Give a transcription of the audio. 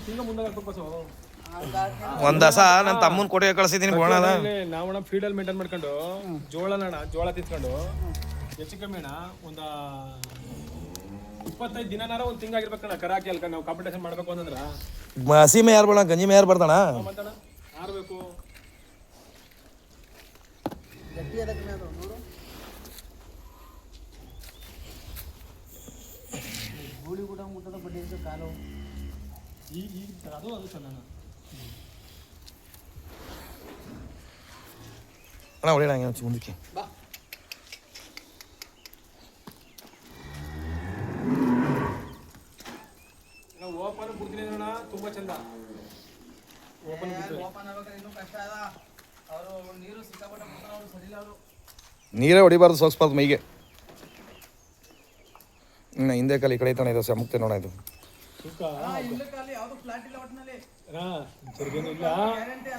ಒಂದು ತಿಂಗಳು ಮುಂದೆ ಹಾಕ್ಬೇಕು ಬಸ್ಸು ಒಂದ್ ದಸ ನನ್ನ ತಮ್ಮನ ಕೊಡುಗೆ ಕಳ್ಸಿದೀನಿ ಬೋಣದ ನಾವು ಫೀಡಲ್ ಮೇಂಟೈನ್ ಮಾಡ್ಕೊಂಡು ಜೋಳ ಅಣ್ಣ ಜೋಳ ತಿತ್ಕೊಂಡು ಹೆಚ್ಚು ಕಮ್ಮಿ ಅಣ್ಣ ಒಂದು ಇಪ್ಪತ್ತೈದು ದಿನನಾರ ಒಂದು ತಿಂಗಾಗಿರ್ಬೇಕಣ್ಣ ಕರಾಕಿ ಅಲ್ಕ ನಾವು ಕಾಂಪಿಟೇಷನ್ ಮಾಡ್ಬೇಕು ಅಂತಂದ್ರ ಹಸಿ ಮೇಯಾರ್ ಬೇಡ ಗಂಜಿ ಮೇಯಾರ್ ಬರ್ತಾನ ಮತ್ತಣ್ಣ ಆರ್ಬೇಕು ಗಟ್ಟಿ ಅದಕ್ಕೆ ಅದು ನೋಡು. ಗೂಳಿ ಕೂಡ ಮುಟ್ಟದ ಬಡ್ಡಿ ಕಾಲು. ಈ ಈ ಅದು ಅದು ಚೆನ್ನ ಅಣ್ಣ ಮುಂದಕ್ಕೆ ಬಾ ನಾವು ಓಪನ್ ಬಿಡ್ತೀನಿ ಅಣ್ಣ ತುಂಬಾ ಚಂದ ಓಪನ್ ಬಿಡ್ತೀವಿ ಓಪನ್ ಆಗ್ಬೇಕಾದ್ರೆ ಇನ್ನೂ ಕಷ್ಟ ಅದ ಅವರು ನೀರು ಸಿಕ್ಕಾಪಟ್ಟೆ ಬಿಡ್ತಾರೆ ಅವರು ನೀರೇ ಹೊಡಿಬಾರ್ದು ಸೋಸ್ಬಾರ್ದು ಮೈಗೆ ಇನ್ನು ಹಿಂದೆ ಕಾಲ ಈ ಕಡೆ ತಾನೆ ಇದು ಸಮುಕ್ತೆ ನೋಡ ಇದು ಸುಖ ಇಲ್ಲ ಖಾಲಿ ಯಾವುದು ಫ್ಲಾಟ್ ಇಲ್ಲ ಒಟ್ಟಿನಲ್ಲಿ ಅಣ್ಣ ಸರ್ಗೇನು ಇಲ್ಲ ಗ್ಯಾರಂಟಿ